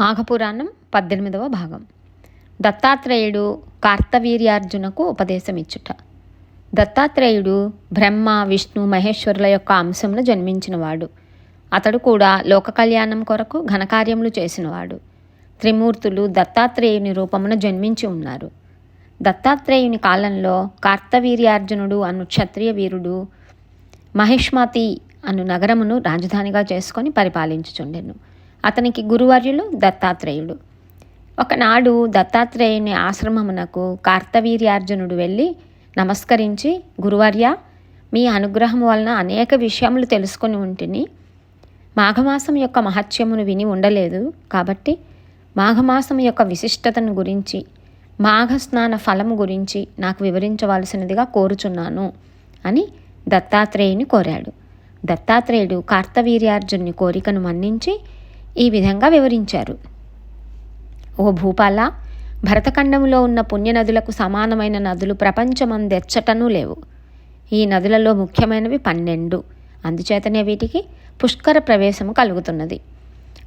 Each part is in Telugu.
మాఘపురాణం పద్దెనిమిదవ భాగం. దత్తాత్రేయుడు కార్తవీర్యార్జునకు ఉపదేశమిచ్చుట. దత్తాత్రేయుడు బ్రహ్మ విష్ణు మహేశ్వరుల యొక్క అంశంలో జన్మించినవాడు. అతడు కూడా లోక కళ్యాణం కొరకు ఘనకార్యములు చేసినవాడు. త్రిమూర్తులు దత్తాత్రేయుని రూపమున జన్మించి ఉన్నారు. దత్తాత్రేయుని కాలంలో కార్తవీర్యార్జునుడు అను క్షత్రియ వీరుడు మహిష్మతి అను నగరమును రాజధానిగా చేసుకొని పరిపాలించుచుండెను. అతనికి గురువర్యులు దత్తాత్రేయుడు ఒకనాడు దత్తాత్రేయుని ఆశ్రమమునకు కార్తవీర్యార్జునుడు వెళ్ళి నమస్కరించి గురువర్య మీ అనుగ్రహం వలన అనేక విషయములు తెలుసుకొని ఉంటిని. మాఘమాసం యొక్క మహత్యమును విని ఉండలేదు కాబట్టి మాఘమాసం యొక్క విశిష్టతను గురించి మాఘస్నాన ఫలము గురించి నాకు వివరించవలసినదిగా కోరుచున్నాను అని దత్తాత్రేయుని కోరాడు. దత్తాత్రేయుడు కార్తవీర్యార్జుని కోరికను మన్నించి ఈ విధంగా వివరించారు. ఓ భూపాల భరతఖండములో ఉన్న పుణ్యనదులకు సమానమైన నదులు ప్రపంచమందెచ్చటనూ లేవు. ఈ నదులలో ముఖ్యమైనవి పన్నెండు. అందుచేతనే వీటికి పుష్కర ప్రవేశము కలుగుతున్నది.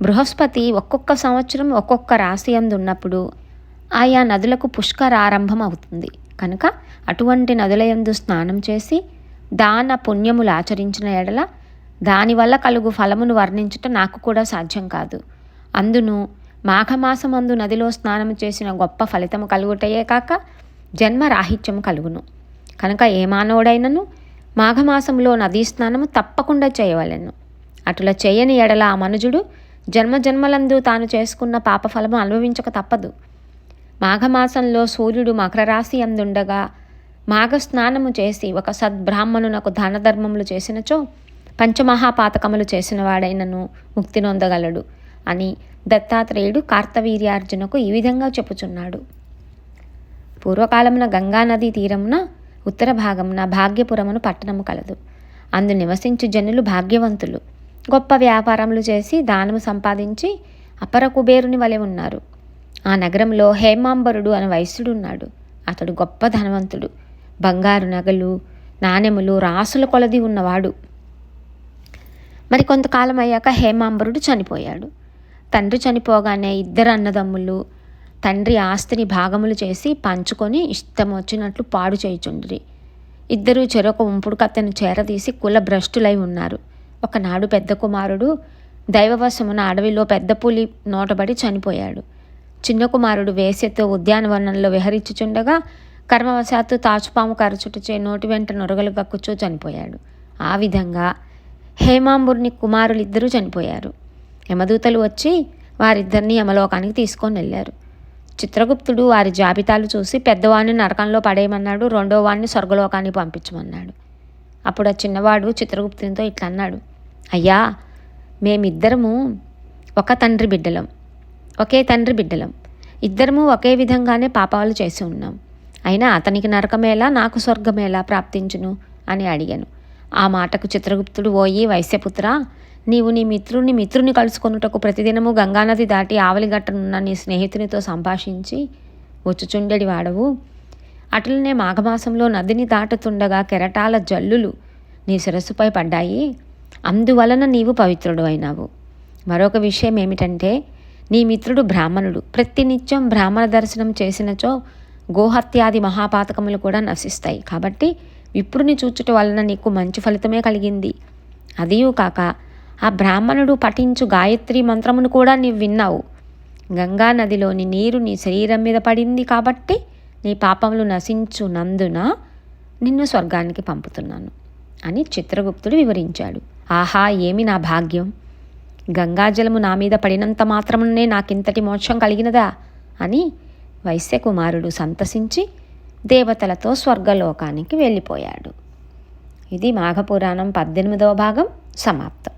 బృహస్పతి ఒక్కొక్క సంవత్సరం ఒక్కొక్క రాశి అందున్నప్పుడు ఆయా నదులకు పుష్కరారంభం అవుతుంది. కనుక అటువంటి నదులయందు స్నానం చేసి దాన పుణ్యములు ఆచరించిన ఎడల దానివల్ల కలుగు ఫలమును వర్ణించుట నాకు కూడా సాధ్యం కాదు. అందును మాఘమాసమందు నదిలో స్నానం చేసిన గొప్ప ఫలితము కలుగుటయే కాక జన్మ రాహిత్యము కలుగును. కనుక ఏ మానవుడైనను మాఘమాసంలో నదీ స్నానము తప్పకుండా చేయవలెను. అటుల చేయని ఎడల ఆ మనుజుడు జన్మ జన్మలందు తాను చేసుకున్న పాపఫలము అనుభవించక తప్పదు. మాఘమాసంలో సూర్యుడు మకర రాశి అందుండగా మాఘ స్నానము చేసి ఒక సద్బ్రాహ్మణునకు దాన ధర్మములు చేసినచో పంచమహాపాతకములు చేసిన వాడైనను ముక్తి నొందగలడు అని దత్తాత్రేయుడు కార్తవీర్యార్జునకు ఈ విధంగా చెప్పుచున్నాడు. పూర్వకాలమున గంగానదీ తీరమున ఉత్తర భాగమున భాగ్యపురమును పట్టణము కలదు. అందు నివసించు జనులు భాగ్యవంతులు. గొప్ప వ్యాపారములు చేసి దానము సంపాదించి అపర కుబేరుని వలె ఉన్నారు. ఆ నగరంలో హేమాంబరుడు అనే వైశ్యుడు ఉన్నాడు. అతడు గొప్ప ధనవంతుడు. బంగారు నగలు నాణెములు రాసుల కొలది ఉన్నవాడు. మరి కొంతకాలం అయ్యాక హేమాంబరుడు చనిపోయాడు. తండ్రి చనిపోగానే ఇద్దరు అన్నదమ్ములు తండ్రి ఆస్తిని భాగములు చేసి పంచుకొని ఇష్టం వచ్చినట్లు పాడు చేయుచుండ్రి. ఇద్దరు చెరొక ఉంపుడు కత్తెను చేరదీసి కుల భ్రష్టులై ఉన్నారు. ఒకనాడు పెద్ద కుమారుడు దైవవశమున అడవిలో పెద్ద పులి నోటబడి చనిపోయాడు. చిన్న కుమారుడు వేసెతో ఉద్యానవనంలో విహరించుచుండగా కర్మవశాత్తు తాచుపాము కరచుటచే నోటి వెంట నొరగలు గక్కుచూ చనిపోయాడు. ఆ విధంగా హేమాంబుర్ని కుమారులిద్దరూ చనిపోయారు. యమదూతలు వచ్చి వారిద్దరిని యమలోకానికి తీసుకొని వెళ్ళారు. చిత్రగుప్తుడు వారి జాబితాలు చూసి పెద్దవాడిని నరకంలో పడేయమన్నాడు రెండో వాడిని స్వర్గలోకానికి పంపించమన్నాడు. అప్పుడు ఆ చిన్నవాడు చిత్రగుప్తునితో ఇట్లా అన్నాడు అయ్యా మేమిద్దరము ఒక తండ్రి బిడ్డలం ఒకే తండ్రి బిడ్డలం. ఇద్దరము ఒకే విధంగానే పాపాలు చేసి ఉన్నాం. అయినా అతనికి నరకమేలా నాకు స్వర్గమేలా ప్రాప్తించును అని అడిగాను. ఆ మాటకు చిత్రగుప్తుడు ఓయి వైశ్యపుత్ర నీవు నీ మిత్రుని మిత్రుని కలుసుకొనుటకు ప్రతిదినము గంగానది దాటి ఆవలిగట్టనున్న నీ స్నేహితునితో సంభాషించి వచ్చుచుండెడి వాడవు. అటులనే మాఘమాసంలో నదిని దాటుతుండగా కెరటాల జల్లులు నీ శిరస్సుపై పడ్డాయి. అందువలన నీవు పవిత్రుడు అయినావు. మరొక విషయం ఏమిటంటే నీ మిత్రుడు బ్రాహ్మణుడు. ప్రతినిత్యం బ్రాహ్మణ దర్శనం చేసినచో గోహత్యాది మహాపాతకములు కూడా నశిస్తాయి. కాబట్టి విప్రుని చూచుట వలన నీకు మంచి ఫలితమే కలిగింది. అదియూ కాక ఆ బ్రాహ్మణుడు పఠించు గాయత్రి మంత్రమును కూడా నీవు విన్నావు. గంగా నదిలోని నీరు నీ శరీరం మీద పడింది కాబట్టి నీ పాపములు నశించు నందున నిన్ను స్వర్గానికి పంపుతున్నాను అని చిత్రగుప్తుడు వివరించాడు. ఆహా ఏమి నా భాగ్యం? గంగాజలము నా మీద పడినంత మాత్రమునే నాకింతటి మోక్షం కలిగినదా? అని వైశ్యకుమారుడు సంతసించి దేవతలతో స్వర్గలోకానికి వెళ్ళిపోయాడు. ఇది మాఘపురాణం పద్దెనిమిదవ భాగం. సమాప్తం.